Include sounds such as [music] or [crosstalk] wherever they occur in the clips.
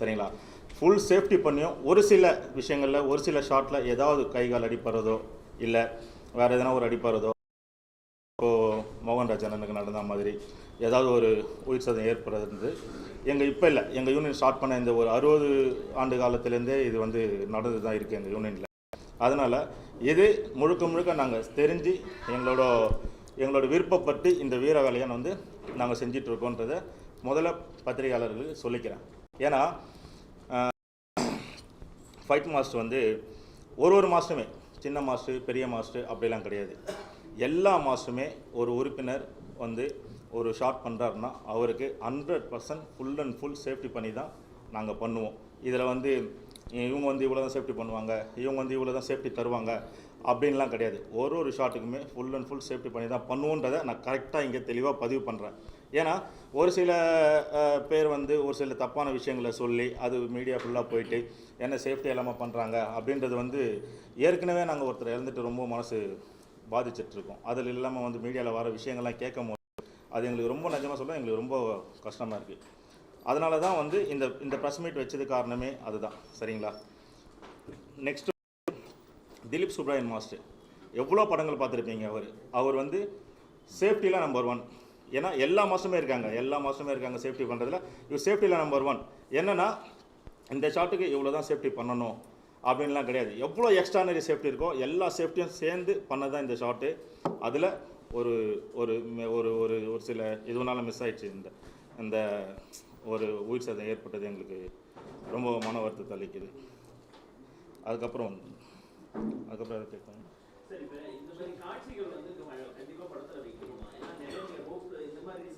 சரிங்களா? Full safety பண்ணியும் ஒரு சில விஷயங்களில் ஒரு சில ஷாட்டில் ஏதாவது கை கால் அடிப்படுறதோ இல்லை வேறு எதனா ஒரு அடிப்படுறதோ இப்போது மோகன்ராஜ் அண்ணனுக்கு நடந்த மாதிரி ஏதாவது ஒரு உயிர் சதம் ஏற்படுறது. எங்கள் இப்போ இல்லை. எங்கள் யூனியன் ஸ்டார்ட் பண்ண இந்த ஒரு அறுபது ஆண்டு காலத்துலேருந்தே இது வந்து நடந்து தான் இருக்குது எங்கள் யூனியனில் அதனால் இது முழுக்க முழுக்க நாங்கள் தெரிஞ்சு எங்களோட எங்களோட விருப்பப்பட்டு இந்த வீர வேலையை வந்து நாங்கள் செஞ்சிட்ருக்கோன்றதை முதல்ல பத்திரிகையாளர்களுக்கு சொல்லிக்கிறேன். ஏன்னா ஃபைட் மாஸ்டர் வந்து ஒரு ஒரு மாதமே சின்ன மாஸ்டர் பெரிய மாஸ்டர் அப்படிலாம் கிடையாது. எல்லா மாதமே ஒரு உறுப்பினர் வந்து ஒரு ஷார்ட் பண்ணுறாருன்னா அவருக்கு hundred percent full and full safety பண்ணி தான் நாங்கள் பண்ணுவோம். இதில் வந்து இவங்க வந்து இவ்வளோ தான் சேஃப்டி பண்ணுவாங்க இவங்க வந்து இவ்வளோ தான் சேஃப்டி தருவாங்க அப்படின்லாம் கிடையாது. ஒரு ஒரு ஷாட்டுக்குமே ஃபுல் அண்ட் ஃபுல் சேஃப்டி பண்ணி தான் பண்ணுவோன்றதை நான் கரெக்டாக இங்கே தெளிவாக பதிவு பண்ணுறேன் ஏன்னா ஒரு சில பேர் வந்து ஒரு சில தப்பான விஷயங்களை சொல்லி அது மீடியா ஃபுல்லாக போயிட்டு என்ன சேஃப்டி இல்லாமல் பண்ணுறாங்க அப்படின்றது வந்து ஏற்கனவே நாங்கள் ஒருத்தர் இறந்துட்டு ரொம்ப மனசு பாதிச்சிட்ருக்கோம். அதில் இல்லாமல் வந்து மீடியாவில் வர விஷயங்கள்லாம் கேட்கும் போது அது எங்களுக்கு ரொம்ப நிஜமாக சொல்ல எங்களுக்கு ரொம்ப கஷ்டமாக இருக்குது அதனால தான் வந்து இந்த இந்த ப்ரெஸ் மீட் வச்சது காரணமே அதுதான். சரிங்களா? Next Dilip Subbarayan master. எவ்வளோ படங்கள் பார்த்துருப்பீங்க அவர்? அவர் வந்து சேஃப்டியில் நம்பர் ஒன் ஏன்னா எல்லா மாதமே இருக்காங்க. எல்லா மாதமே இருக்காங்க சேஃப்டி பண்ணுறதுல இவர் சேஃப்டியில் நம்பர் ஒன் என்னன்னா இந்த ஷாட்டுக்கு இவ்வளோ தான் சேஃப்டி பண்ணணும் அப்படின்லாம் கிடையாது. எவ்வளோ எக்ஸ்ட்ரானரி சேஃப்டி இருக்கோ எல்லா சேஃப்டியும் சேர்ந்து பண்ணதான் இந்த ஷாட்டு அதில் ஒரு ஒரு ஒரு ஒரு ஒரு சில இதுனால மிஸ் ஆயிடுச்சு. இந்த இந்த ஒரு உயிர் சேதம் ஏற்பட்டது எங்களுக்கு ரொம்ப மன வருத்தத்தை அளிக்குது. அதுக்கப்புறம் அதுக்கப்புறம் கேட்கணும்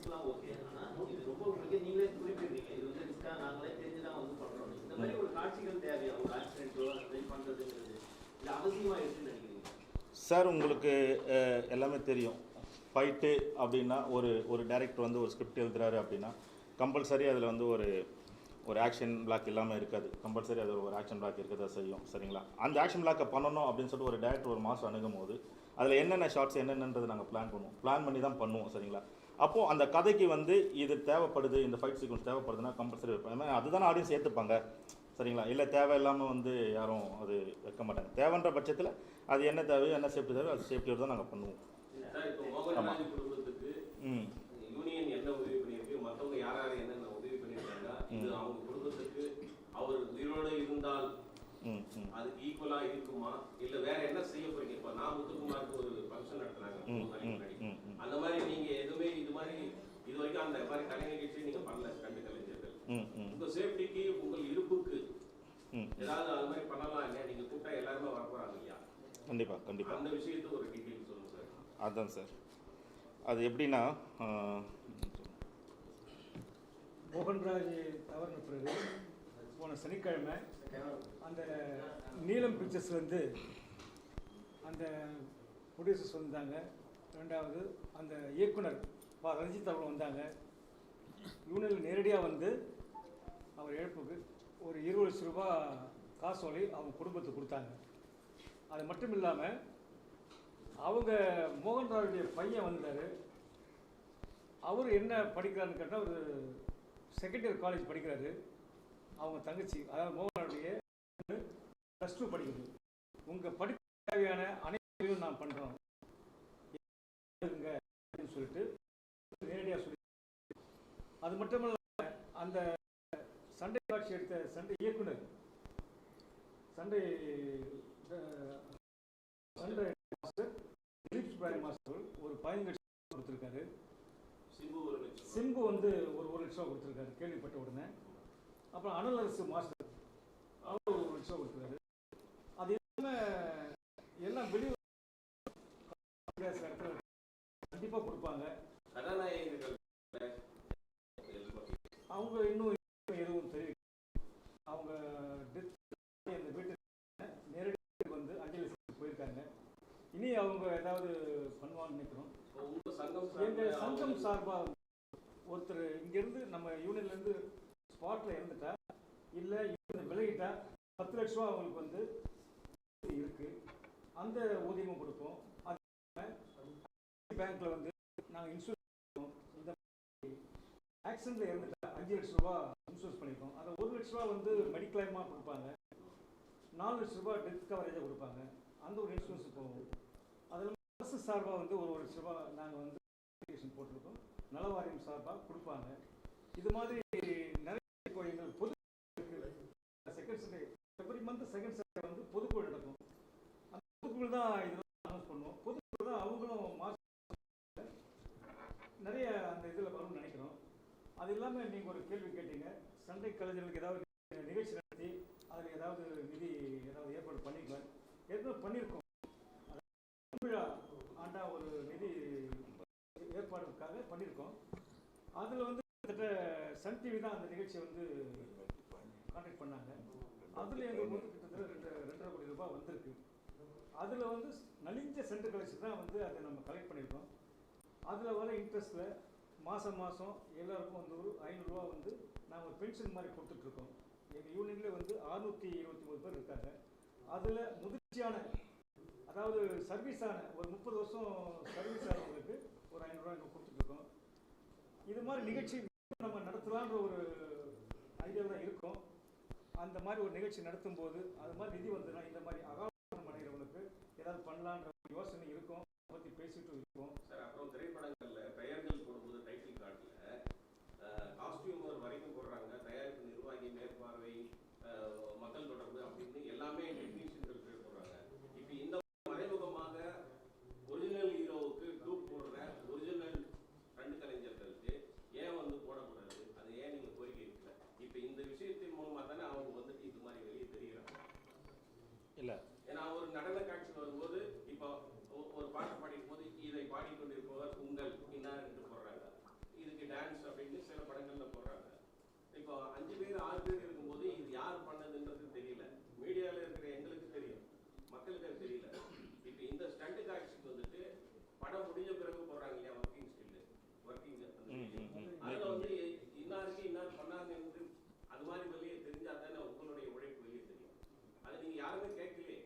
ரிஸ்க்லாம் ஓகே ஆனால் இது ரொம்ப உங்களுக்கு நீங்களே குறிப்பிடுறீங்க இது வந்து ரிஸ்க்காக நாங்களே தெரிஞ்சு தான் வந்து பண்ணுறோம் இந்த மாதிரி ஒரு காட்சிகள் தேவையா? ஒரு ஆக்சிடென்ட்டோ அந்த பண்ணுறதுங்கிறது இது அவசியமா இருக்குன்னு நினைக்கிறீங்க? சார் உங்களுக்கு எல்லாமே தெரியும். ஃபைட்டு அப்படின்னா ஒரு ஒரு டைரக்டர் வந்து ஒரு ஸ்கிரிப்ட் எழுதுறாரு அப்படின்னா கம்பல்சரி அதில் வந்து ஒரு ஒரு ஆக்ஷன் பிளாக் இல்லாமல் இருக்காது. கம்பல்சரி அதில் ஒரு ஆக்ஷன் பிளாக் இருக்க தான் செய்யும் சரிங்களா? அந்த ஆக்ஷன் பிளாக்கை பண்ணணும் அப்படின்னு சொல்லிட்டு ஒரு டேரக்டர் ஒரு மாதம் அணுகும் போது அதில் என்னென்ன ஷார்ட்ஸ் என்னென்னன்றதை நாங்கள் பிளான் பண்ணுவோம். பிளான் பண்ணி தான் பண்ணுவோம் சரிங்களா? அப்போது அந்த கதைக்கு வந்து இது தேவைப்படுது இந்த ஃபைட் சீக்வன்ஸ் தேவைப்படுதுன்னா கம்பல்சரி வைப்பாங்க. அதுதானே ஆடியன்ஸ் ஏற்றுப்பாங்க சரிங்களா? இல்லை தேவையில்லாமல் வந்து யாரும் அது வைக்க மாட்டாங்க. தேவைன்ற பட்சத்தில் அது என்ன தேவையோ என்ன சேஃப்டி தேவையோ அது சேஃப்டியோடு தான் நாங்கள் பண்ணுவோம். குடும்பத்துக்கு ம். யூனியன் என்ன உதவி பண்ணியிருக்கு மத்தவங்க யார் யார் என்னென்ன உதவி பண்ணியிருக்காங்க இது அவங்க குடும்பத்துக்கு அவர் உயிரோடு இருந்தால் அதுக்கு ஈக்குவலா இருக்குமா? இல்ல வேற என்ன செய்ய போறீங்க? இப்ப நான் முத்துக்குமாருக்கு ஒரு ஃபங்க்ஷன் நடத்துனாங்க அந்த மாதிரி நீங்க எதுவுமே இது மாதிரி இது வரைக்கும் அந்த மாதிரி கலை நிகழ்ச்சி நீங்க பண்ணல கண்டு கலைஞர்கள். உங்க சேஃப்டிக்கு உங்கள் இருப்புக்கு ம். ஏதாவது அது மாதிரி பண்ணலாம் இல்லையா? நீங்க கூப்பிட்டா எல்லாருமே வர போறாங்க இல்லையா? கண்டிப்பாக கண்டிப்பாக அந்த விஷயத்துக்கு ஒரு டீட்டெயில் சொல்லுங்க சார். அதுதான் சார். அது எப்படின்னா மோகன்ராஜ் தவறின பிறகு போன சனிக்கிழமை அந்த நீலம் பிக்சர்ஸ்லேருந்து அந்த ப்ரொடியூசர்ஸ் வந்தாங்க ரெண்டாவது அந்த இயக்குனர் பா ரஞ்சித் அவர்கள் வந்தாங்க. யூனியனில் நேரடியாக வந்து அவர் இழப்புக்கு ஒரு இருபது லட்ச ரூபா காசோலை அவங்க குடும்பத்துக்கு கொடுத்தாங்க. அது மட்டும் இல்லாமல் அவங்க மோகன்ராஜுடைய பையன் வந்தார். அவர் என்ன படிக்கிறாருன்னு கேட்டால் ஒரு செகண்ட் இயர் காலேஜ் படிக்கிறாரு. அவங்க தங்கச்சி அதாவது மோகனுடைய ப்ளஸ் டூ படிக்கிறது உங்கள் படிப்பு தேவையான அனைத்தையும் நான் பண்ணுறோம் அப்படின்னு சொல்லிட்டு நேரடியாக சொல்லி அது மட்டும் இல்லாமல் அந்த சண்டை காட்சி எடுத்த சண்டை இயக்குனர் சண்டை சண்டை மாஸ்டர் திலீப் சுப்ராயன் மாஸ்டர் ஒரு பதினஞ்சு லட்சம் கொடுத்துருக்காரு. சிம்பு ஒரு சிம்பு வந்து ஒரு ஒரு லட்சம் கொடுத்துருக்காரு கேள்விப்பட்ட உடனே. அப்புறம் அனல் அரசு மாஸ்டர் அவர் ஒரு லட்சம் கொடுத்துருக்காரு. அது எல்லாமே எல்லாம் வெளியூர் இடத்துல கண்டிப்பாக கொடுப்பாங்க. கதாநாயகர்கள் அவங்க இன்னும் எதுவும் தெரிவிக்கல அவங்க டெத் அந்த வீட்டுக்கு நேரடியாக வந்து அஞ்சலி போயிருக்காங்க. இனி அவங்க ஏதாவது பண்ணுவாங்கன்னு நினைக்கிறோம். உங்க சங்கம் எங்க சார்ந்த சங்கம் அவங்க- சார்பா ஒருத்தர் இங்கிருந்து நம்ம யூனியன்ல இருந்து ஸ்பாட்ல இறந்துட்டா இல்ல விலகிட்டா பத்து லட்ச ரூபா அவங்களுக்கு வந்து இருக்கு. அந்த ஊதியமும் கொடுப்போம். பேங்க்கில் பேங்க்ல வந்து நாங்கள் இன்சூரன்ஸ் இந்த ஆக்சிடென்ட்ல இறந்துட்டா அஞ்சு லட்ச ரூபா இன்சூரன்ஸ் பண்ணியிருக்கோம் அதை ஒரு லட்ச ரூபா வந்து மெடிக்ளைமாக கொடுப்பாங்க. நாலு லட்ச ரூபா டெத் கவரேஜாக கொடுப்பாங்க. அந்த ஒரு இன்சூரன்ஸ் போகும். அதில் அரசு சார்பாக வந்து ஒரு ஒரு லட்ச ரூபா நாங்கள் வந்து application போட்டிருக்கோம். நல வாரியம் சார்பாக கொடுப்பாங்க. இது மாதிரி நிறைய கோயில்கள் பொது second Sunday every month second Sunday வந்து பொதுக்குழு நடக்கும். அந்த பொதுக்குழு தான் இது அனௌன்ஸ் பண்ணுவோம் பொதுக்குழு தான் அவங்களும் மாச நிறைய அந்த இதில் வரும்னு நினைக்கிறோம் எல்லாமே நீங்கள் ஒரு கேள்வி கேட்டீங்க. சண்டை கலைஞர்களுக்கு ஏதாவது நிகழ்ச்சி நடத்தி அதில் ஏதாவது நிதி ஏதாவது ஏற்பாடு பண்ணிக்கலாம். ஏற்கனவே பண்ணியிருக்கோம். தமிழா ஆண்டா ஒரு நிதி ஏற்பாடுக்காக பண்ணியிருக்கோம். அதில் வந்து கிட்டத்தட்ட சன் டிவி தான் அந்த நிகழ்ச்சியை வந்து கான்டாக்ட் பண்ணாங்க. அதில் எங்களுக்கு வந்து கிட்டத்தட்ட ரெண்டு ரெண்டரை கோடி ரூபாய் வந்திருக்கு. அதில் வந்து நலிஞ்ச சென்டர் கலெக்ஷன் தான் வந்து அதை நம்ம கலெக்ட் பண்ணியிருக்கோம். அதில் வர இன்ட்ரெஸ்ட்டில் மாதம் மாதம் எல்லாருக்கும் வந்து ஒரு ஐநூறுரூவா வந்து நாங்கள் பென்ஷன் மாதிரி கொடுத்துட்ருக்கோம். எங்கள் யூனியனில் வந்து அறுநூற்றி இருபத்தி மூணு பேர் இருக்காங்க. அதில் முதிர்ச்சியான அதாவது சர்வீஸ் ஆன ஒரு முப்பது வருஷம் சர்வீஸ் ஆனவங்களுக்கு ஒரு ஐநூறுரூவா இங்கே கொடுத்துட்ருக்கோம். இது மாதிரி நிகழ்ச்சி நம்ம நடத்தலான்ற ஒரு ஐடியாவில் தான் இருக்கோம். அந்த மாதிரி ஒரு நிகழ்ச்சி நடத்தும் போது அது மாதிரி நிதி வந்துன்னா இந்த மாதிரி அகாலம் அடைகிறவங்களுக்கு ஏதாவது பண்ணலான்ற ஒரு யோசனை இருக்கும். அதை பற்றி பேசிட்டு இருக்கோம் சார் அப்புறம் திரைப்படங்கள்ல பெயர்கள் போடும்போது டைட்டில் கார்டுல காஸ்டியூமர் வரைக்கும் போடுறாங்க தயாரிப்பு நிர்வாகி மேற்பார்வை அஹ், மக்கள் தொடர்பு அப்படின்னு எல்லாமே டெக்னீஷியன்கள் பேர் போடுறாங்க இப்போ இந்த மறைமுகமாக ஒரிஜினல் ஹீரோவுக்கு டூப் போடுற ஒரிஜினல் ரெண்டு கலைஞர்களுக்கு ஏன் வந்து போடக்கூடாது அது ஏன் நீங்க கோரிக்கை வைக்கல இப்போ இந்த விஷயத்தின் மூலமா தானே அவங்க வந்துட்டு இது மாதிரி வெளியே தெரியுறாங்க இல்லை ஏன்னா ஒரு நடன காட்சி வரும்போது இப்போ ஒ- ஒரு பாட்டு பாடிக்கும் போது இதை பாடிக்கொண்டிருப்பவர் உங்கள் இன்னார் என்று போடுறாங்க இதுக்கு டான்ஸ் அப்படின்னு சில படங்கள்ல போடுறாங்க இப்போ அஞ்சு பேர் ஆறு பேர் இருக்கும்போது இது யார் பண்ணதுன்றது தெரியல மீடியால இருக்கிற எங்களுக்கு தெரியும் மக்களுக்கு அது தெரியல இப்போ இந்த ஸ்டண்ட் காட்சிக்கு வந்துட்டு படம் முடிஞ்ச பிறகு போடுறாங்க இல்லையா? Working still working. அதுல வந்து இன்னாருக்கு இன்னார் பண்ணாங்க என்று அது மாதிரி வெளியே தெரிஞ்சா தானே உங்களுடைய உழைப்பு வெளியே தெரியும். அது நீங்க யாருமே கேட்கலையே.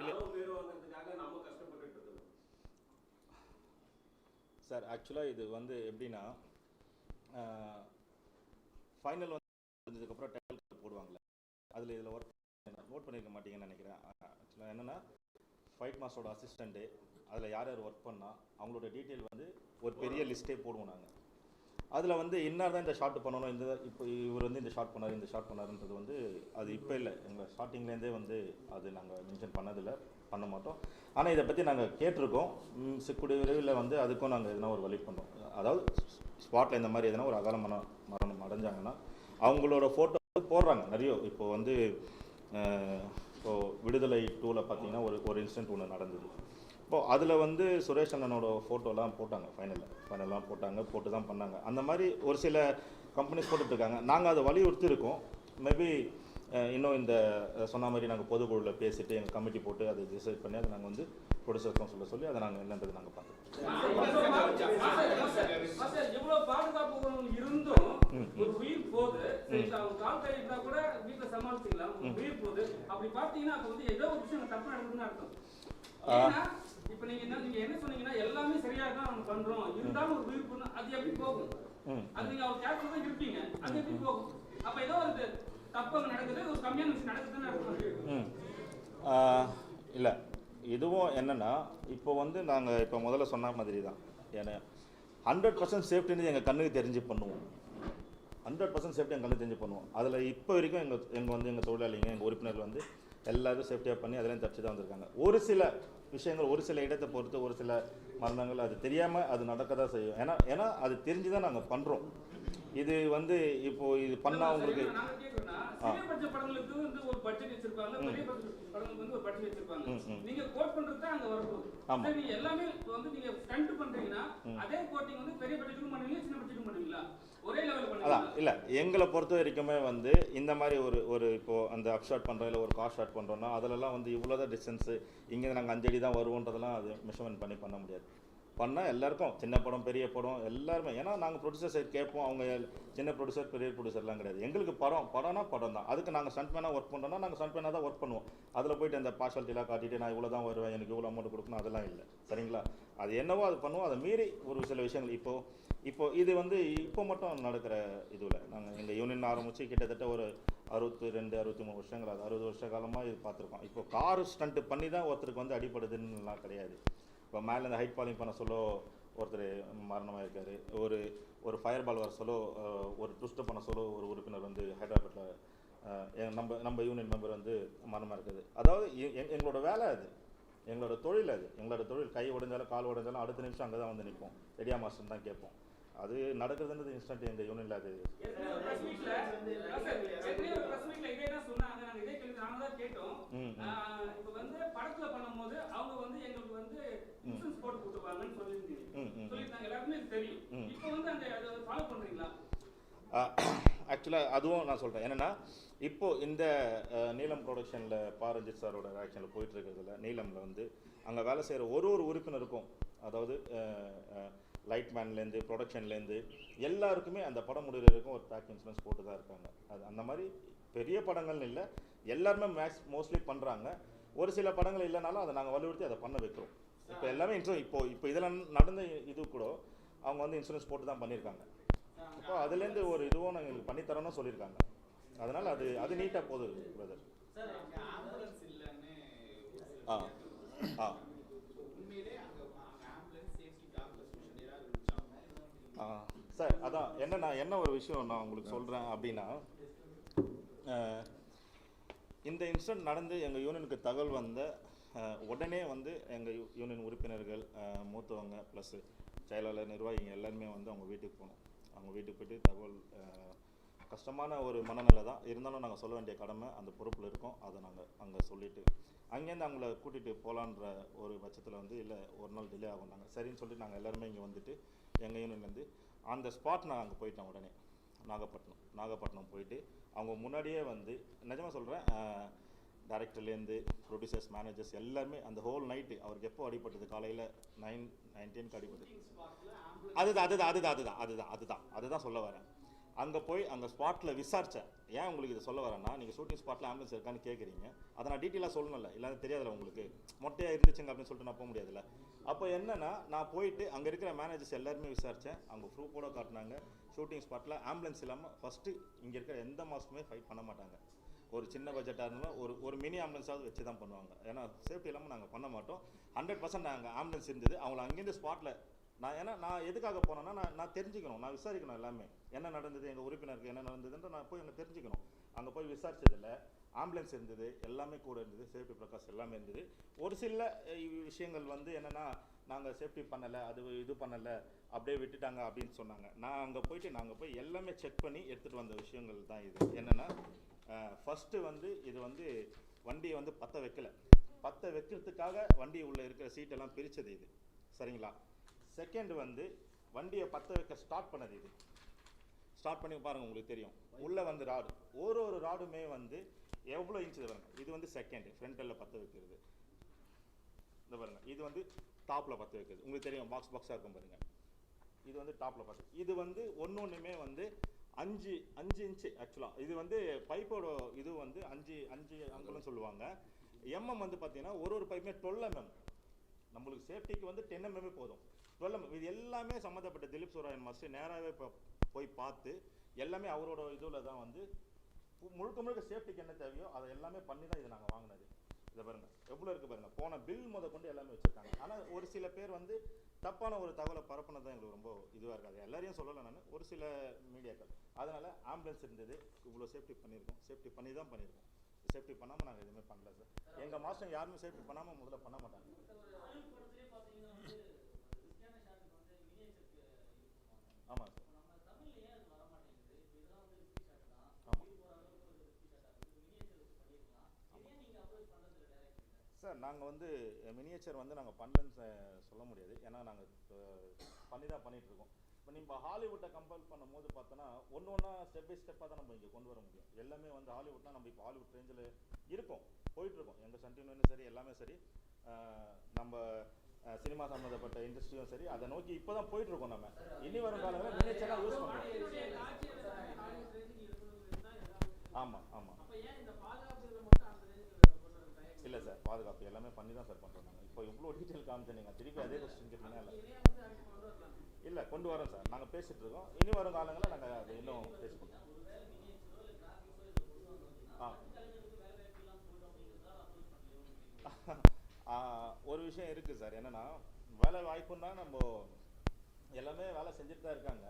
யாரோ பேர் வாங்குறதுக்காக நாம கஷ்டப்பட்டுட்டு இருக்கோம். சார் ஆக்சுவலாக இது வந்து எப்படின்னா ஃபைனல் வந்து வந்ததுக்கப்புறம் டைட்டில் கார்டு போடுவாங்கல்ல. அதில் இதில் ஒர்க் நோட் பண்ணியிருக்க மாட்டீங்கன்னு நினைக்கிறேன். ஆக்சுவலாக என்னென்னா ஃபைட் மாஸ்டரோட அசிஸ்டண்ட்டு அதில் யார் யார் ஒர்க் பண்ணால் அவங்களோட டீட்டெயில் வந்து ஒரு பெரிய லிஸ்ட்டே போடுவோம் நாங்கள் அதில் வந்து இன்னார் தான் இந்த ஷார்ட் பண்ணணும் இந்த இப்போ இவர் வந்து இந்த ஷார்ட் பண்ணார் இந்த ஷார்ட் பண்ணாருன்றது வந்து அது இப்போ இல்லை. எங்கள் ஸ்டார்டிங்லேருந்தே வந்து அது நாங்கள் மென்ஷன் பண்ணதில்லை பண்ண மாட்டோம். ஆனால் இதை பற்றி நாங்கள் கேட்டிருக்கோம். ம், கூடிய விரைவில் வந்து அதுக்கும் நாங்கள் எதனா ஒரு வழி பண்ணோம். அதாவது ஸ்பாட்டில் இந்த மாதிரி எதனா ஒரு அகால மரணம் மரணம் அடைஞ்சாங்கன்னா அவங்களோட ஃபோட்டோ போடுறாங்க. நிறைய இப்போ வந்து இப்போ விடுதலை டூவில் பார்த்தீங்கன்னா ஒரு ஒரு இன்சிடென்ட் ஒன்று நடந்தது. இப்போ அதில் வந்து சுரேஷ் அண்ணனோட ஃபோட்டோலாம் போட்டாங்க ஃபைனலில் ஃபைனல்லாம் போட்டாங்க போட்டு தான் பண்ணாங்க. அந்த மாதிரி ஒரு சில கம்பெனிஸ் போட்டுட்ருக்காங்க நாங்கள் அதை வலியுறுத்தி இருக்கோம் மேபி இன்னும் இந்த சொன்ன மாதிரி நாங்கள் பொதுக்குழுவில் பேசிட்டு எங்கள் கமிட்டி போட்டு அதை டிசைட் பண்ணி அதை நாங்கள் வந்து ப்ரொடியூசர்க்கும் சொல்ல சொல்லி அதை நாங்கள் என்னன்றது நாங்கள் பாதுகாப்புகள் இருந்தும் ஒரு உயிர் அவங்க கால் கூட வீட்டுல சமாளிச்சுக்கலாம் ஒரு உயிர் போகுது அப்படி பாத்தீங்கன்னா அப்ப வந்து ஏதோ ஒரு விஷயம் தப்பு நடக்குதுன்னு அர்த்தம். ஏன்னா இப்ப நீங்க என்ன நீங்க என்ன சொன்னீங்கன்னா எல்லாமே சரியா தான் நம்ம பண்றோம். இருந்தாலும் ஒரு உயிர் போனா அது எப்படி போகும்? ம். அது நீங்க அவர் கேரக்டர் தான் இருப்பீங்க. அது எப்படி போகும்? அப்ப ஏதோ ஒரு தப்பு அங்க நடக்குது ஒரு கம்மியான விஷயம் நடக்குதுன்னு அர்த்தம். ம். இல்லை. இதுவும் என்னென்னா இப்போ வந்து நாங்கள் இப்போ முதல்ல சொன்ன மாதிரி தான் ஏன்னா ஹண்ட்ரட் பர்சன்ட் சேஃப்டின்னு எங்கள் கண்ணுக்கு தெரிஞ்சு பண்ணுவோம். ஹண்ட்ரட் பர்சன்ட் சேஃப்டி எங்கள் வந்து தெரிஞ்சு பண்ணுவோம். அதில் இப்போ வரைக்கும் எங்கள் எங்கள் வந்து எங்கள் தொழிலாளிங்க எங்கள் உறுப்பினர்கள் வந்து எல்லாரும் சேஃப்டியாக பண்ணி அதெல்லாம் தப்பிச்சு தான் வந்திருக்காங்க. ஒரு சில விஷயங்கள் ஒரு சில இடத்தை பொறுத்து ஒரு சில மரணங்கள் அது தெரியாமல் அது நடக்க தான் செய்யும். ஏன்னா ஏன்னா அது தெரிஞ்சு தான் நாங்கள் பண்ணுறோம் இது வந்து இப்போ இது பண்ணால் உங்களுக்கு இப்ப அதான் இல்லை எங்களை பொறுத்த வரைக்குமே வந்து இந்த மாதிரி ஒரு ஒரு இப்போது அந்த அப் ஷாட் பண்ணுறோம் இல்லை ஒரு கார் ஷாட் பண்ணுறோன்னா அதிலலாம் வந்து இவ்வளோ தான் டிஸ்டன்ஸு இங்கே நாங்கள் அஞ்சடி தான் வருவோன்றதெல்லாம் அது மெஷர்மெண்ட் பண்ணி பண்ண முடியாது. பண்ணால் எல்லாருக்கும் சின்ன படம் பெரிய படம் எல்லாருமே. ஏன்னா நாங்கள் ப்ரொடியூசர் சைட் கேட்போம் அவங்க சின்ன ப்ரொடியூசர் பெரிய ப்ரொடியூசர்லாம் கிடையாது. எங்களுக்கு படம் படம்னா படம் தான். அதுக்கு நாங்கள் ஸ்டண்ட் ஒர்க் பண்ணுறோம்னா நாங்கள் ஸ்டண்ட் தான் ஒர்க் பண்ணுவோம். அதில் போயிட்டு அந்த பார்ஷாலிட்டிலாம் காட்டிட்டு நான் இவ்வளோ தான் வருவேன் எனக்கு இவ்வளோ அமௌண்ட் கொடுக்கணும் அதெல்லாம் இல்லை. சரிங்களா? அது என்னவோ அது பண்ணுவோம். அதை மீறி ஒரு சில விஷயங்கள் இப்போது இப்போ இது வந்து இப்போ மட்டும் நடக்கிற இதுவில் நாங்கள் எங்கள் யூனியன் ஆரம்பித்து கிட்டத்தட்ட ஒரு அறுபத்தி ரெண்டு அறுபத்தி மூணு வருஷங்கள் அது அறுபது வருஷ காலமாக இது பார்த்துருக்கோம். இப்போ கார் ஸ்டண்ட்டு பண்ணி தான் ஒருத்தருக்கு வந்து அடிப்படுதுன்னுலாம் கிடையாது. இப்போ மேலே இந்த ஹைட் பாலிங் பண்ண சொல்ல ஒருத்தர் மரணமாக இருக்கார் ஒரு ஒரு ஃபயர் பால் வர சொல்லோ ஒரு ட்விஸ்ட் பண்ண சொல்லோ ஒரு உறுப்பினர் வந்து ஹைதராபாத்தில் நம்ம நம்ம யூனியன் மெம்பர் வந்து மரணமாக இருக்குது அதாவது எ- எங்களோட வேலை அது. எங்களோட தொழில் அது. எங்களோட தொழில் கை உடைஞ்சாலும் கால் உடைஞ்சாலும் அடுத்த நிமிஷம் அங்கே தான் வந்து நிற்போம். ரெடியா மாஸ்டர் தான் கேட்போம். அது நடக்கிறதுன்றது இன்ஸ்டன்ட் எங்கள் யூனியனில் அது? ஆக்சுவலாக அதுவும் நான் சொல்கிறேன் என்னென்னா இப்போ இந்த நீலம் ப்ரொடக்ஷனில் பாரஞ்சித் சாரோட ஆக்ஷனில் போயிட்டு இருக்கிறதுல நீலமில் வந்து அங்கே வேலை செய்கிற ஒரு ஒரு உறுப்பினருக்கும் அதாவது லைட்மேன்லேருந்து ப்ரொடக்ஷன்லேருந்து எல்லாருக்குமே அந்த படம் முடிகிற வரைக்கும் ஒரு பேக் இன்சூரன்ஸ் போட்டு தான் இருக்காங்க. அது அந்த மாதிரி பெரிய படங்கள்னு இல்லை. எல்லாருமே மேக்ஸ் மோஸ்ட்லி பண்ணுறாங்க ஒரு சில படங்கள் இல்லைனாலும் அதை நாங்கள் வலியுறுத்தி அதை பண்ண வைக்கிறோம். இப்போ எல்லாமே இன்சூரன்ஸ் இப்போ இப்போ இதில் நடந்த இது கூட அவங்க வந்து இன்சூரன்ஸ் போட்டு தான் பண்ணியிருக்காங்க. இப்போ அதுலேருந்து ஒரு இதுவும் நாங்கள் எங்களுக்கு பண்ணித்தரோன்னு சொல்லியிருக்காங்க. அதனால் அது அது நீட்டாக போகுது பிரதர் ஆ. ஆ உண்மையிலே அங்க அங்க ஆம்புலன்ஸ் சேஃப்டிக்காக ஸ்டேஷன் ஏதாவது இருந்துச்சா ஆ சார் அதான் என்ன நான் என்ன ஒரு விஷயம் நான் உங்களுக்கு சொல்கிறேன் அப்படின்னா இந்த இன்சிடென்ட் நடந்து எங்கள் யூனியனுக்கு தகவல் வந்த உடனே வந்து எங்கள் யூனியன் உறுப்பினர்கள் மூத்தவங்க ப்ளஸ் செயலாளர் நிர்வாகிங்க எல்லாருமே வந்து அவங்க வீட்டுக்கு போனோம். அவங்க வீட்டுக்கு போயிட்டு தகவல் கஷ்டமான ஒரு மனநிலை தான். இருந்தாலும் நாங்கள் சொல்ல வேண்டிய கடமை அந்த பொறுப்பில் இருக்கோம். அதை நாங்கள் அங்கே சொல்லிட்டு அங்கேருந்து அவங்கள கூட்டிகிட்டு போகலான்ற ஒரு பட்சத்தில் வந்து இல்லை ஒரு நாள் டிலே ஆகும் நாங்கள் சரின்னு சொல்லிட்டு நாங்கள் எல்லாருமே இங்கே வந்துட்டு எங்கள் யூனியன்லேருந்து அந்த ஸ்பாட் நான் அங்கே போயிட்டேன் உடனே. நாகப்பட்டினம். நாகப்பட்டினம் போயிட்டு அவங்க முன்னாடியே வந்து நிஜமாக சொல்கிறேன் டேரக்டர்லேருந்து ப்ரொடியூசர்ஸ் மேனேஜர்ஸ் எல்லாருமே அந்த ஹோல் நைட்டு அவருக்கு எப்போ அடிபட்டது? காலையில் நைன் நைன்டீனுக்கு அடிபட்டது. அதுதான் அதுதான் அதுதான் அதுதான் அதுதான் அதுதான் அதுதான் சொல்ல வரேன். அங்கே போய் அந்த ஸ்பாட்டில் விசாரித்தேன் ஏன் உங்களுக்கு இதை சொல்ல வரேன்னா நீங்கள் ஷூட்டிங் ஸ்பாட்டில் ஆம்புலன்ஸ் இருக்கான்னு கேட்குறீங்க அதை நான் டீட்டெயிலாக சொல்லணும்ல. இல்லை தெரியாதுல்ல உங்களுக்கு. மொட்டையாக இருந்துச்சுங்க அப்படின்னு சொல்லிட்டு நான் போக முடியாதுல்ல. அப்போ என்னென்னா நான் போயிட்டு அங்கே இருக்கிற மேனேஜர்ஸ் எல்லாருமே விசாரித்தேன் அவங்க ப்ரூஃபோட காட்டினாங்க. ஷூட்டிங் ஸ்பாட்டில் ஆம்புலன்ஸ் இல்லாமல் ஃபஸ்ட்டு இங்கே இருக்கிற எந்த மாதமே ஃபைட் பண்ண மாட்டாங்க. ஒரு சின்ன பட்ஜெட்டாக இருந்தாலும் ஒரு ஒரு மினி ஆம்புலன்ஸாவது வச்சு தான் பண்ணுவாங்க. ஏன்னா சேஃப்டி இல்லாமல் நாங்கள் பண்ண மாட்டோம். ஹண்ட்ரட் பர்சன்ட் நாங்கள் ஆம்புலன்ஸ் இருந்தது. அவங்கள அங்கேருந்து ஸ்பாட்டில் நான் ஏன்னா நான் எதுக்காக போனேன்னா நான் நான் தெரிஞ்சுக்கணும். நான் விசாரிக்கணும் எல்லாமே. என்ன நடந்தது எங்கள் உறுப்பினருக்கு என்ன நடந்ததுன்ற நான் போய் அங்கே தெரிஞ்சுக்கணும். அங்கே போய் விசாரிச்சதில் ஆம்புலன்ஸ் இருந்தது எல்லாமே கூட இருந்தது சேஃப்டி பிரகாஷ் எல்லாமே இருந்தது. ஒரு சில இ- விஷயங்கள் வந்து என்னென்னா நாங்கள் சேஃப்டி பண்ணலை அது இது பண்ணலை அப்படியே விட்டுட்டாங்க அப்படின்னு சொன்னாங்க. நான் அங்கே போயிட்டு நாங்கள் போய் எல்லாமே செக் பண்ணி எடுத்துகிட்டு வந்த விஷயங்கள் தான் இது. என்னென்னா ஃபஸ்ட்டு வந்து இது வந்து வண்டியை வந்து பற்ற வைக்கலை. பற்ற வைக்கிறதுக்காக வண்டி உள்ளே இருக்கிற சீட்டெல்லாம் பிரித்தது இது. சரிங்களா? செகண்ட் வந்து வண்டியை பற்ற வைக்க ஸ்டார்ட் பண்ணது இது. ஸ்டார்ட் பண்ணி பாருங்க உங்களுக்கு தெரியும். உள்ளே வந்து ராடு ஒரு ஒரு ராடுமே வந்து எவ்வளோ இன்ச்சு இது இது வந்து செகண்ட் ஃப்ரண்டில் பற்ற வைக்கிறது. இந்த பாருங்க இது வந்து டாப்பில் பற்ற வைக்கிறது. உங்களுக்கு தெரியும் பாக்ஸ் பாக்ஸாக இருக்கும் பாருங்க. இது வந்து டாப்பில் பற்ற இது வந்து ஒன்று ஒன்றுமே வந்து அஞ்சு அஞ்சு இன்ச்சு ஆக்சுவலாக இது வந்து பைப்போட இது வந்து அஞ்சு அஞ்சு அங்குலம் சொல்லுவாங்க. எம்எம் வந்து பார்த்தீங்கன்னா ஒரு ஒரு பைப்புமே டுவெல் எம்எம் நம்மளுக்கு சேஃப்டிக்கு வந்து டென் எம்எம்மே போதும். டுவெல் இது எல்லாமே சம்மந்தப்பட்ட திலீப் சுவராயன் மாஸ்டர் நேராகவே இப்போ போய் பார்த்து எல்லாமே அவரோட இதில் தான் வந்து முழுக்க முழுக்க சேஃப்டிக்கு என்ன தேவையோ அதை எல்லாமே பண்ணி தான் இதை நாங்கள் வாங்கினது. இதை பாருங்கள் எவ்வளோ இருக்குது பாருங்கள் போன பில் முத கொண்டு எல்லாமே வச்சுருக்காங்க. ஆனால் ஒரு சில பேர் வந்து தப்பான ஒரு தகவலை பரப்புனது தான் எங்களுக்கு ரொம்ப இதுவாக இருக்காது எல்லாரையும் சொல்லலை நான். ஒரு சில மீடியாக்கள். அதனால் ஆம்புலன்ஸ் இருந்தது. இவ்வளோ சேஃப்டி பண்ணியிருக்கோம். சேஃப்டி பண்ணி தான் பண்ணியிருக்கோம். சேஃப்டி பண்ணாமல் நாங்கள் எதுவுமே பண்ணல சார் எங்கள் மாஸ்டர் யாருமே சேஃப்டி பண்ணாமல் முதல்ல பண்ண மாட்டாங்க. ஆமாம் சார். ஆமாம் சார் நாங்கள் வந்து மினியேச்சர் வந்து நாங்கள் பண்ணலன்னு சொல்ல முடியாது. ஏன்னா நாங்கள் பண்ணி தான் பண்ணிட்டு இருக்கோம் இப்போ நம்ம ஹாலிவுட்டை கம்பேர் பண்ணும்போது பார்த்தோன்னா ஒன்று ஒன்றா ஸ்டெப் பை ஸ்டெப்பாக தான் நம்ம இங்கே கொண்டு வர முடியும். எல்லாமே வந்து ஹாலிவுட்னா நம்ம இப்போ ஹாலிவுட் ரேஞ்சில் இருக்கோம். போயிட்டு இருக்கோம் எங்கள் சன்டினியூனும் சரி எல்லாமே சரி. நம்ம சினிமா சம்மந்தப்பட்ட இண்டஸ்ட்ரியும் சரி அதை நோக்கி இப்போ தான் போயிட்டு இருக்கோம் நம்ம. இனி வரும் காலங்களில் மினியேச்சராக யூஸ் பண்ணுறோம் ஆமாம் ஆமாம் இல்லை சார் பாதுகாப்பு எல்லாமே பண்ணி தான் சார் பண்ணுறோம் நாங்கள் இப்போ இவ்வளோ டீட்டெயில் காமிச்சீங்க திருப்பி அதே கொஸ்டின் கேட்டீங்கன்னா இல்லை. இல்லை கொண்டு வரோம் சார். நாங்கள் பேசிகிட்டு இருக்கோம். இனி வரும் காலங்களில் நாங்கள் அது இன்னும் பேசிக்கணும் ஆ ஆ, ஒரு விஷயம் இருக்குது சார். என்னென்னா வேலை வாய்ப்புன்னா நம்ம எல்லாமே வேலை செஞ்சுட்டு தான் இருக்காங்க.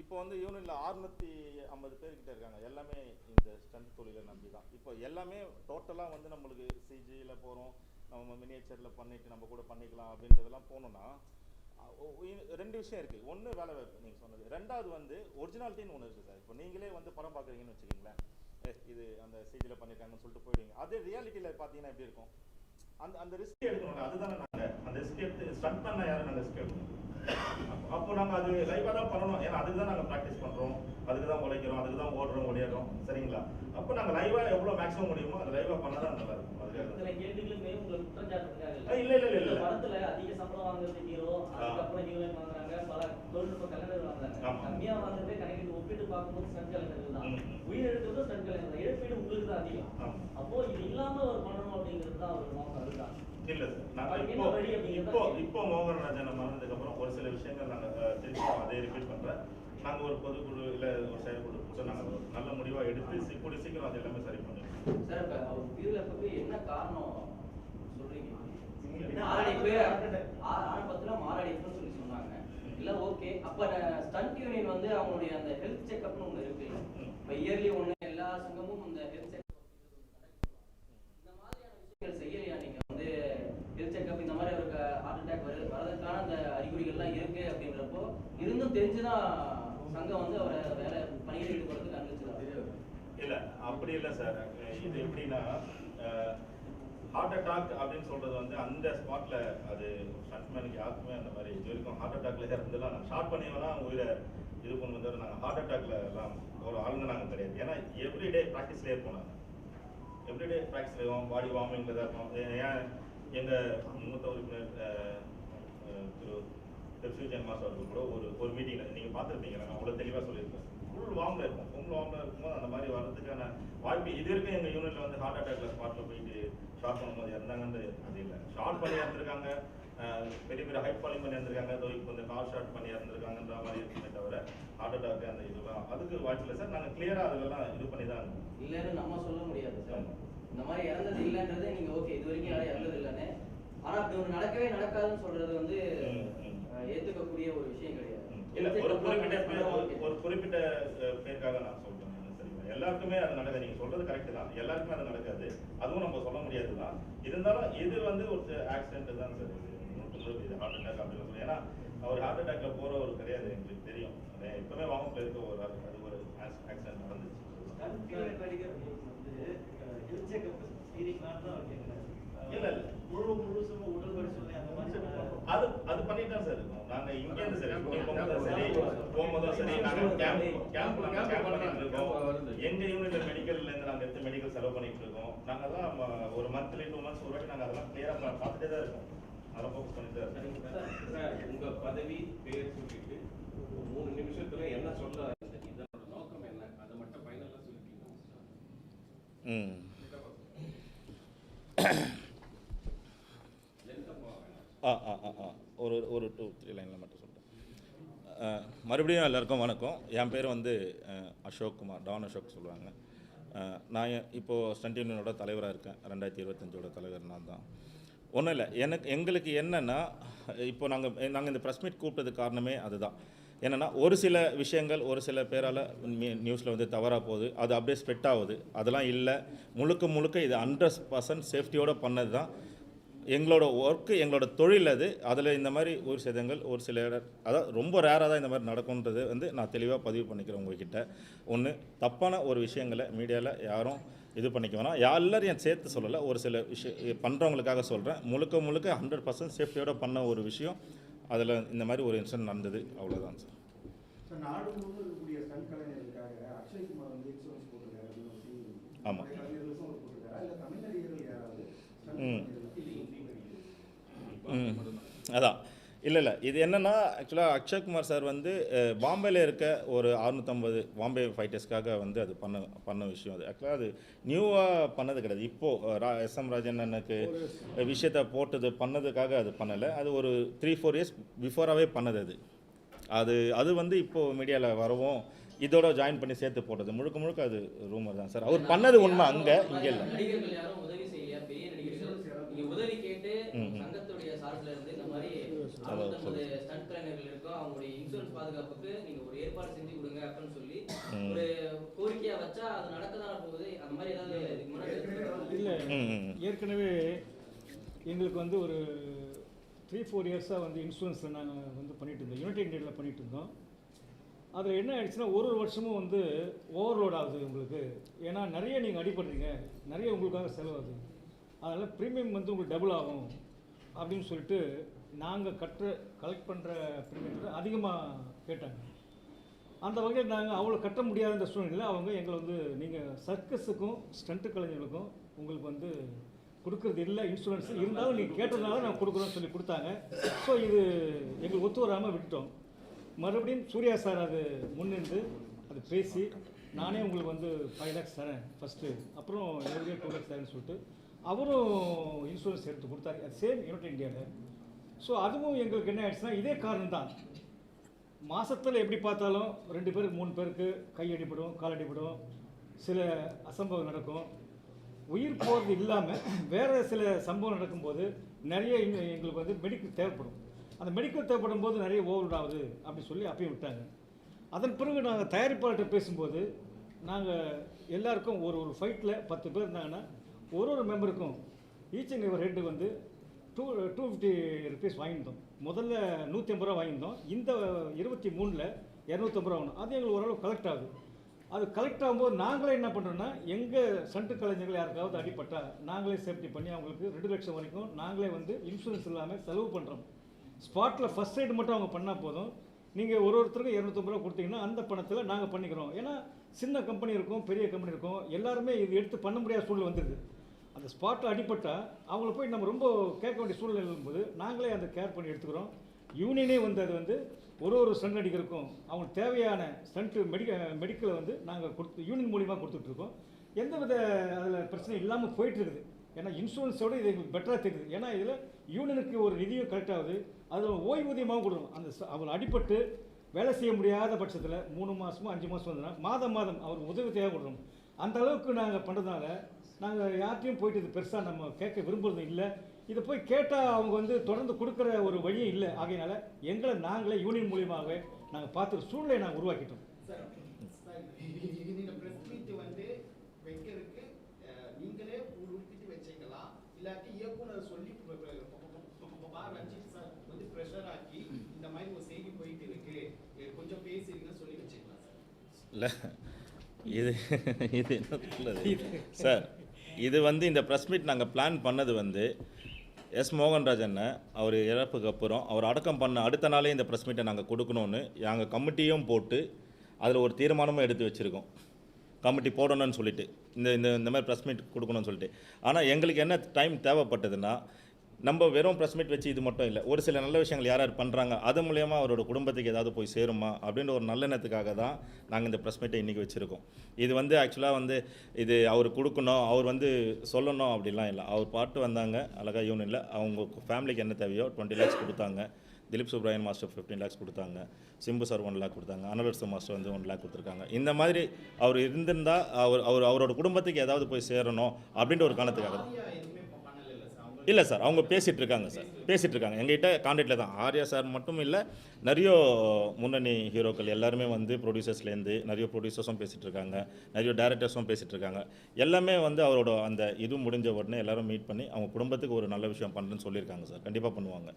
இப்போ வந்து யூனியனில் அறுநூத்தி ஐம்பது பேர்கிட்ட இருக்காங்க. எல்லாமே இந்த ஸ்ட்ரென்த் தொழிலை நம்பி தான். இப்போ எல்லாமே டோட்டலாக வந்து நம்மளுக்கு சிஜியில் போகிறோம் நம்ம மினியேச்சரில் பண்ணிவிட்டு நம்ம கூட பண்ணிக்கலாம் அப்படின்றதெல்லாம் போகணுன்னா ரெண்டு விஷயம் இருக்குது ஒன்று வேலை வாய்ப்பு நீங்கள் சொன்னது. ரெண்டாவது வந்து ஒரிஜினாலிட்டின்னு ஒன்று இருக்குது சார். இப்போ நீங்களே வந்து படம் பார்க்குறீங்கன்னு வச்சுக்கிங்களேன். இது அந்த சிஜியில் பண்ணியிருக்காங்கன்னு சொல்லிட்டு போயிடுவீங்க. அதே ரியாலிட்டியில் பார்த்தீங்கன்னா எப்படி இருக்கும்? அந்த அந்த ரிஸ்க் எடுக்கணும். அதுதானே நாங்கள் அந்த ரிஸ்க் எடுத்து ஸ்டண்ட் பண்ண யாரும் நாங்கள் ரிஸ்க் எடுக்கணும்? அப்போ- நாங்கள் அது லைவாக தான் பண்ணணும். ஏன்னா அதுக்கு தான் நாங்கள் ப்ராக்டிஸ் பண்ணுறோம் அதுக்கு தான் உழைக்கிறோம் அதுக்கு தான் ஓடுறோம் ஓடிடுறோம் சரிங்களா? அப்போ நாங்கள் லைவாக எவ்வளோ மேக்ஸிமம் முடியுமோ அது லைவாக பண்ணால் தான் நல்லா இருக்கும். இல்ல. இல்ல, இல்ல, இல்ல, அதிக சம்பளம் வாங்குறது ஹீரோ அதுக்கப்புறம் ஹீரோயின் வாங்குறாங்க. பல தொழில்நுட்ப கலைஞர்கள் வாங்குறாங்க ஆமா. கம்மியா வாங்குறதே கணக்கிட்டு ஒப்பிட்டு பார்க்கும்போது ஸ்டண்ட் கலைஞர்கள் தான். ம், ம். உயிர் எடுக்கிறதும் ஸ்டண்ட் கலைஞர் தான் இழப்பீடு உங்களுக்கு தான் அதிகம். அப்போ இது இல்லாம ஒரு பண்ணணும் அப்படிங்கிறது தான் அவர் நோக்கம். அதுதான். இல்ல சார் இப்போ இப்போ. இப்போ மறந்ததுக்கு அப்புறம் ஒரு சில விஷயங்கள் நாங்க திருப்பி அதே ரிப்பீட் பண்றேன். நாங்க ஒரு பொதுக்குழு இல்ல ஒரு செயற்குழு கூட்ட நாங்க ஒரு நல்ல முடிவா எடுத்து கூடிய சீக்கிரம் அது எல்லாமே சரி பண்ணிடுவோம் சார் இப்ப அவர் என்ன காரணம் சொல்றீங்க? மாரடைப்பு. மாரடைப்புன்னு சொல்லி இல்ல ஓகே அப்ப ஸ்டண்ட் யூனியன் வந்து அவங்களுடைய அந்த ஹெல்த் செக்அப்னு ஒண்ணு இருக்கு. இப்ப இயர்லி ஒண்ணு எல்லா சங்கமும் இந்த ஹெல்த் செக்அப் இந்த மாதிரியான விஷயங்கள் செய்யலையா நீங்க? வந்து ஹெல்த் செக்அப் இந்த மாதிரி அவருக்கு ஹார்ட் அட்டாக் வரு வரதுக்கான அந்த அறிகுறிகள்லாம் இருக்கு அப்படின்றப்போ இருந்தும் தெரிஞ்சுதான் சங்கம் வந்து அவரை வேலை பணியில் ஈடுபடுறதுக்கு அனுமதிச்சிருக்காங்க. இல்ல அப்படி இல்ல சார். இது எப்படின்னா ஹார்ட் அட்டாக் அப்படின்னு சொல்றது வந்து அந்த ஸ்பாட்ல அது ஸ்டன்ட்மேனுக்கு யாருக்குமே அந்த மாதிரி இது வரைக்கும் ஹார்ட் அட்டாக்ல இருந்தெல்லாம் நாங்கள் ஷார்ட் பண்ணி உயிரை இது பண்ண வந்தவர் நாங்கள் ஹார்ட் அட்டாக்ல எல்லாம் ஒரு ஆளுங்க நாங்கள் கிடையாது. ஏன்னா எவ்ரிடே ப்ராக்டிஸ்லேயே இருப்போம் நாங்கள் எவ்ரிடே ப்ராக்டிஸ் இருக்கும் பாடி வார்மிங்ல தான் இருப்போம். ஏன் எங்க மூத்த உறுப்பினர் திரு திரு சிவஜன் அவர்கள் கூட ஒரு ஒரு மீட்டிங்ல நீங்க பார்த்துருப்பீங்க நான் அவ்வளோ தெளிவாக சொல்லியிருக்கேன் ஃபுல் வார்ம்ல இருக்கும் ஃபுல் வார்ம்ல இருக்கும்போது அந்த மாதிரி வர்றதுக்கான வாய்ப்பு இது வரைக்கும் எங்க யூனிட்ல வந்து ஹார்ட் அட்டாக்ல ஸ்பாட்ல போயிட்டு ஷார்ட் பண்ணும்போது இறந்தாங்கன்னு அது இல்லை. ஷார்ட் பண்ணி இறந்துருக்காங்க. பெரிய பெரிய ஹைட் ஃபாலிங் பண்ணி இறந்துருக்காங்க. இதோ இப்போ இந்த கார் ஷார்ட் பண்ணி இறந்துருக்காங்கன்ற மாதிரி இருக்குமே தவிர ஹார்ட் அட்டாக் அந்த இதெல்லாம் அதுக்கு வாய்ப்பு இல்லை சார். நாங்கள் கிளியரா அதெல்லாம் இது பண்ணி தான் இருக்கோம். இல்லைன்னு நம்ம சொல்ல முடியாது சார். இந்த மாதிரி இறந்தது இல்லைன்றதே நீங்க ஓகே இது வரைக்கும் யாரும் இறந்தது இல்லைன்னு. ஆனா அப்படி ஒன்று நடக்கவே நடக்காதுன்னு சொல்றது வந்து ஏத்துக்கக்கூடிய ஒரு விஷயம் கிடையாது. இல்ல ஒரு ஒரு- ஒரு குறிப்பிட்ட அஹ், பேருக்காக நான் சொல்றேன் நான் சரிங்களா எல்லாருக்குமே அது நடக்காது. நீங்க சொல்றது கரெக்ட் தான். எல்லாருக்குமே அது நடக்காது. அதுவும் நம்ம சொல்ல முடியாது தான். இருந்தாலும் இது வந்து ஒரு ஆக்சிடென்ட் தான் சார் இது நூற்று நூறு இது ஹார்ட் அட்டாக் அப்படின்னு சொல்லி. ஏன்னா அவர் ஹார்ட் அட்டாக்ல போற ஒரு கிடையாது எங்களுக்கு தெரியும். அது இப்பவே வாங்கல இருக்க ஒரு அது ஒரு ஆக்சிடென்ட் நடந்துச்சு. இல்ல இல்ல. முழு முழுசும் உடல் பரிசோதனை அந்த மாதிரி. அது அது பண்ணிட்டு தான் சார் இருக்கோம். நாங்க இங்க இருந்து சரி போகும்போதும் சரி போகும்போதும் சரி. நாங்க கேம்ப் கேம்ப் கேம்ப் பண்ணிட்டு இருக்கோம் எங்க யூனிட்ல மெடிக்கல்ல இருந்து நாங்க எடுத்து மெடிக்கல் செலவு பண்ணிட்டு இருக்கோம். நாங்க தான் ம- ஒரு மந்த்லி டூ மந்த்ஸ் ஒரு வாட்டி நாங்க அதெல்லாம் கிளியரா பார்த்துட்டே தான் இருக்கோம். அதெல்லாம் ஃபோக்கஸ் பண்ணிட்டு தான் இருக்கோம். சார் உங்க பதவி பேர் சொல்லிட்டு மூணு நிமிஷத்துல என்ன சொல்ல இதனோட நோக்கம் என்ன? அதை மட்டும் ஃபைனலா சொல்லிட்டீங்க ம். [coughs] ஆ ஆ ஆ ஆ. ஒரு ஒரு டூ த்ரீ லைனில் மட்டும் சொல்கிறேன் மறுபடியும் எல்லாருக்கும் வணக்கம். என் பேர் வந்து அசோக் குமார். டான் அசோக் சொல்லுவாங்க. நான் இப்போது ஸ்டண்ட் யூனியனோட தலைவராக இருக்கேன். ரெண்டாயிரத்தி இருபத்தஞ்சோட தலைவர் நான் தான். ஒன்றும் இல்லை. எனக்கு எங்களுக்கு என்னென்னா இப்போ நாங்கள் நாங்கள் இந்த ப்ரெஸ் மீட் கூப்பிட்டது காரணமே அதுதான். என்னென்னா ஒரு சில விஷயங்கள் ஒரு சில பேரால் நியூஸில் வந்து தவறாக போகுது. அது அப்படியே ஸ்ப்ரெட் ஆகுது. அதெல்லாம் இல்லை. முழுக்க முழுக்க இது ஹண்ட்ரட் பர்சன்ட் சேஃப்டியோடு பண்ணது தான் எங்களோட ஒர்க்கு எங்களோட தொழில் அது. அதில் இந்த மாதிரி ஒரு சேதங்கள் ஒரு சில இட அதாவது ரொம்ப ரேராக தான் இந்த மாதிரி நடக்கும்ன்றது வந்து நான் தெளிவாக பதிவு பண்ணிக்கிறேன் உங்ககிட்ட. ஒன்று தப்பான ஒரு விஷயங்களை மீடியாவில் யாரும் இது பண்ணிக்க வேணாம். எல்லாரையும் சேர்த்து சொல்லலை ஒரு சில விஷயம் பண்ணுறவங்களுக்காக சொல்கிறேன் முழுக்க முழுக்க ஹண்ட்ரட் பர்சன்ட் சேஃப்டியோட பண்ண ஒரு விஷயம் அதில் இந்த மாதிரி ஒரு இன்சிடென்ட் நடந்தது. அவ்வளோதான் சார் ஸோ நாடு முழுவதும் இருக்கக்கூடிய ஸ்டன் கலைஞர்களுக்காக அக்ஷய்குமார் வந்து இன்சூரன்ஸ் போட்டிருக்காரு அப்படின்னு ஒரு செய்தி இருக்கு. ஆமா. மற்ற கலைஞர்களுக்கும் அவர் போட்டிருக்காரா? இல்லை தமிழ் நடிகர்கள் யாராவது? ஸ்டன் ம். அதான். இல்லை இல்லை. இது என்னென்னா ஆக்சுவலாக அக்ஷய்குமார் சார் வந்து பாம்பேல இருக்க ஒரு அறுநூத்தம்பது பாம்பே ஃபைட்டர்ஸ்க்காக வந்து அது பண்ண பண்ண விஷயம் அது. ஆக்சுவலாக அது நியூவாக பண்ணது கிடையாது. இப்போது ரா எஸ் எம் ராஜன் அண்ணனுக்கு விஷயத்தை போட்டது பண்ணதுக்காக அது பண்ணலை. அது ஒரு த்ரீ ஃபோர் இயர்ஸ் பிஃபோராகவே பண்ணது அது. அது அது வந்து இப்போது மீடியாவில் வரவும் இதோட ஜாயின் பண்ணி சேர்த்து போட்டது. முழுக்க முழுக்க அது ரூமர் தான் சார். அவர் பண்ணது உண்மை அங்கே இங்கே இல்லை. சார்பில் இருந்து இந்த மாதிரி அறுபத்தொன்பது ஸ்டண்ட் கலைஞர்கள் இருக்கோ அவங்களுடைய இன்சூரன்ஸ் பாதுகாப்புக்கு நீங்க ஒரு ஏற்பாடு செஞ்சு கொடுங்க அப்படின்னு சொல்லி. ஒரு கோரிக்கையா வச்சா அது நடக்கதான போகுது? அந்த மாதிரி ஏதாவது இல்லை. ஏற்கனவே எங்களுக்கு வந்து ஒரு த்ரீ ஃபோர் இயர்ஸாக வந்து இன்சூரன்ஸில் நாங்கள் வந்து பண்ணிட்டு இருந்தோம். யுனைடெட் இந்தியாவில் பண்ணிட்டு இருந்தோம். அதில் என்ன ஆயிடுச்சுன்னா ஒரு ஒரு வருஷமும் வந்து ஓவர்லோட் ஆகுது உங்களுக்கு. ஏன்னா நிறைய நீங்கள் அடிபடுறீங்க. நிறைய உங்களுக்காக செலவாகுது. அதனால் ப்ரீமியம் வந்து உங்களுக்கு டபுள் ஆகும். அப்படின்னு சொல்லிட்டு நாங்கள் கட்டுற கலெக்ட் பண்ணுற ப்ரீமியத்தை அதிகமாக கேட்டாங்க. அந்த வகையில் நாங்கள் அவ்வளோ கட்ட முடியாத சூழ்நிலையில் அவங்க எங்களை வந்து நீங்கள் சர்க்கஸுக்கும் ஸ்டண்ட்டு கலைஞர்களுக்கும் உங்களுக்கு வந்து கொடுக்கறது இல்லை இன்சூரன்ஸ் இருந்தாலும் நீங்கள் கேட்டதுனால நான் கொடுக்குறோன்னு சொல்லி கொடுத்தாங்க. ஸோ இது எங்களுக்கு ஒத்து வராமல் விட்டுட்டோம். மறுபடியும் சூர்யா சார் அது முன்னின்று அது பேசி நானே உங்களுக்கு வந்து ஃபைவ் லேக்ஸ் தரேன் ஃபஸ்ட்டு அப்புறம் எவ்ரிடே டூ லேக்ஸ் தரேன்னு சொல்லிட்டு அவரும் இன்சூரன்ஸ் எடுத்து கொடுத்தாரு. அது சேம் யூனிட் இந்தியாவில் ஸோ அதுவும் எங்களுக்கு என்ன ஆயிடுச்சுன்னா இதே காரணம் தான் மாதத்தில் எப்படி பார்த்தாலும் ரெண்டு பேருக்கு மூணு பேருக்கு கை அடிபடும் கால் அடிபடும். சில அசம்பவம் நடக்கும். உயிர் போகிறது இல்லாமல் வேறு சில சம்பவம் நடக்கும்போது நிறைய எங்களுக்கு வந்து மெடிக்கல் தேவைப்படும். அந்த மெடிக்கல் தேவைப்படும் போது நிறைய ஓவர்லோட் ஆகுது அப்படின்னு சொல்லி அப்பயும் விட்டாங்க. அதன் பிறகு நாங்கள் தயாரிப்பாளர்கிட்ட பேசும்போது நாங்கள் எல்லாருக்கும் ஒரு ஒரு ஃபைட்டில் பத்து பேர் இருந்தாங்கன்னா ஒரு ஒரு மெம்பருக்கும் ஈச் அண்ட் எவர் ஹெட்டு வந்து டூ டூ ஃபிஃப்டி ருபீஸ் வாங்கியிருந்தோம். முதல்ல நூற்றி ஐம்பது ரூபா வாங்கியிருந்தோம். இந்த இருபத்தி மூணில் இரநூத்தம்பது ரூபா வாங்கணும் அது எங்களுக்கு ஓரளவு கலெக்ட் ஆகுது. அது கலெக்ட் ஆகும்போது நாங்களே என்ன பண்ணுறோன்னா எங்கள் சண்டு கலைஞர்கள் யாருக்காவது அடிப்பட்டால் நாங்களே சேஃப்டி பண்ணி அவங்களுக்கு ரெண்டு லட்சம் வரைக்கும் நாங்களே வந்து இன்சூரன்ஸ் இல்லாமல் செலவு பண்ணுறோம் ஸ்பாட்டில் ஃபஸ்ட் எய்டு மட்டும் அவங்க பண்ணால் போதும். நீங்கள் ஒரு ஒருத்தருக்கும் இரநூத்தம்பது ரூபா கொடுத்தீங்கன்னா அந்த பணத்தில் நாங்கள் பண்ணிக்கிறோம். ஏன்னா சின்ன கம்பெனி இருக்கும் பெரிய கம்பெனி இருக்கும். எல்லாருமே இது எடுத்து பண்ண முடியாத சூழ்நிலை வந்துடுது அந்த ஸ்பாட்டில் அடிப்பட்டால் அவங்கள போய் நம்ம ரொம்ப கேட்க வேண்டிய சூழ்நிலை இருக்கும்போது நாங்களே அந்த கேர் பண்ணி எடுத்துக்கிறோம். யூனியனே வந்து அது வந்து ஒரு ஒரு ஸ்டண்ட் அடிக்கிறதுக்கும் அவங்களுக்கு தேவையான ஸ்டண்ட்டு மெடிக்க மெடிக்கலை வந்து நாங்கள் கொடுத்து யூனியன் மூலிமா கொடுத்துட்ருக்கோம் எந்த வித அதில் பிரச்சனை இல்லாமல் போயிட்டு இருக்குது. ஏன்னா இன்சூரன்ஸோட இது எங்களுக்கு பெட்டராக தெரியுது. ஏன்னா இதில் யூனியனுக்கு ஒரு நிதியும் கரெக்ட் ஆகுது. அதில் ஓய்வூதியமாகவும் கொடுக்கணும். அந்த அவங்களை அவங்க அடிபட்டு வேலை செய்ய முடியாத பட்சத்தில் மூணு மாதமோ அஞ்சு மாதம் வந்ததுன்னா மாதம் மாதம் அவருக்கு உதவி தேவை கொடுக்கணும் அந்த அளவுக்கு நாங்கள் பண்ணுறதுனால நாங்கள் யார்ட்டையும் போயிட்டு இது பெருசாக நம்ம கேட்க விரும்புறது இல்லை இதை போய் கேட்டால் அவங்க வந்து தொடர்ந்து கொடுக்குற ஒரு வழியும் இல்லை ஆகையினால எங்களை நாங்களே யூனியன் மூலியமாகவே நாங்கள் பார்த்துற சூழ்நிலையை நாங்கள் உருவாக்கிட்டோம் வந்து வைக்கிறதுக்கு நீங்களே உறுப்பிட்டு இல்லாட்டி இயக்குனர் சொல்லி ரஞ்சித் சார் வந்து ப்ரெஷர் ஆக்கி இந்த மாதிரி ஒரு செய்தி போயிட்டு இருக்கு கொஞ்சம் பேசிருங்க சொல்லி வச்சீங்களா சார் இல்லை இது இது என்ன சொல்லுது சார் இது வந்து இந்த ப்ரெஸ் மீட் நாங்கள் பிளான் பண்ணது வந்து எஸ் மோகன்ராஜ் அண்ணன் அவர் இறப்புக்கு அப்புறம் அவர் அடக்கம் பண்ண அடுத்த நாளே இந்த ப்ரெஸ் மீட்டை நாங்கள் கொடுக்கணும்னு நாங்கள் கமிட்டியும் போட்டு அதில் ஒரு தீர்மானமும் எடுத்து வச்சுருக்கோம். கமிட்டி போடணும்னு சொல்லிட்டு. இந்த இந்த இந்த மாதிரி ப்ரெஸ் மீட் கொடுக்கணும்னு சொல்லிட்டு. ஆனால் எங்களுக்கு என்ன டைம் தேவைப்பட்டதுன்னா நம்ம வெறும் ப்ரெஸ் மீட் வச்சு இது மட்டும் இல்லை. ஒரு சில நல்ல விஷயங்கள் யார் யார் பண்ணுறாங்க அது மூலயமா அவரோட குடும்பத்துக்கு ஏதாவது போய் சேருமா அப்படின்ற ஒரு நல்லெண்ணத்துக்காக தான் நாங்கள் இந்த ப்ரெஸ் மீட்டை இன்றைக்கி வச்சுருக்கோம். இது வந்து ஆக்சுவலாக வந்து இது அவர் கொடுக்கணும் அவர் வந்து சொல்லணும் அப்படிலாம் இல்லை. அவர் பாட்டு வந்தாங்க அழகாக யூனியனில் அவங்க ஃபேமிலிக்கு என்ன தேவையோ டுவெண்ட்டி லேக்ஸ் கொடுத்தாங்க. திலீப் சுப்ராயன் மாஸ்டர் ஃபிஃப்டீன் லேக்ஸ் கொடுத்தாங்க. சிம்பு சார் ஒன் லேக் கொடுத்தாங்க. அனலர்ஸ் மாஸ்டர் வந்து ஒன் லேக் கொடுத்துருக்காங்க. இந்த மாதிரி அவர் இருந்திருந்தால் அவர் அவர் அவரோட குடும்பத்துக்கு ஏதாவது போய் சேரணும் அப்படின்ற ஒரு காரணத்துக்காக தான் ஆரியா எதுவுமே ப- பண்ணல இல்லை சார் அவங்க பேசிகிட்டு இருக்காங்க சார். பேசிகிட்டு இருக்காங்க எங்ககிட்ட கான்டாக்டில் தான். ஆர்யா சார் மட்டும் இல்லை நிறைய முன்னணி ஹீரோக்கள் எல்லாருமே வந்து ப்ரொடியூசர்ஸ்லேருந்து நிறைய ப்ரொடியூசர்ஸும் பேசிகிட்டு இருக்காங்க நிறைய டேரக்டர்ஸும் பேசிகிட்டு இருக்காங்க எல்லாமே வந்து அவரோட அந்த இது முடிஞ்ச உடனே எல்லாரும் மீட் பண்ணி அவங்க குடும்பத்துக்கு ஒரு நல்ல விஷயம் பண்ணுறேன்னு சொல்லியிருக்காங்க சார். கண்டிப்பாக பண்ணுவாங்க.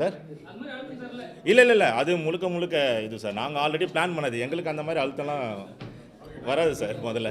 சார்? இல்லை இல்லை இல்லை. அது முழுக்க முழுக்க இது சார். நாங்கள் ஆல்ரெடி பிளான் பண்ணது. எங்களுக்கு அந்த மாதிரி அழுத்தம்லாம் வராது சார் முதல்ல.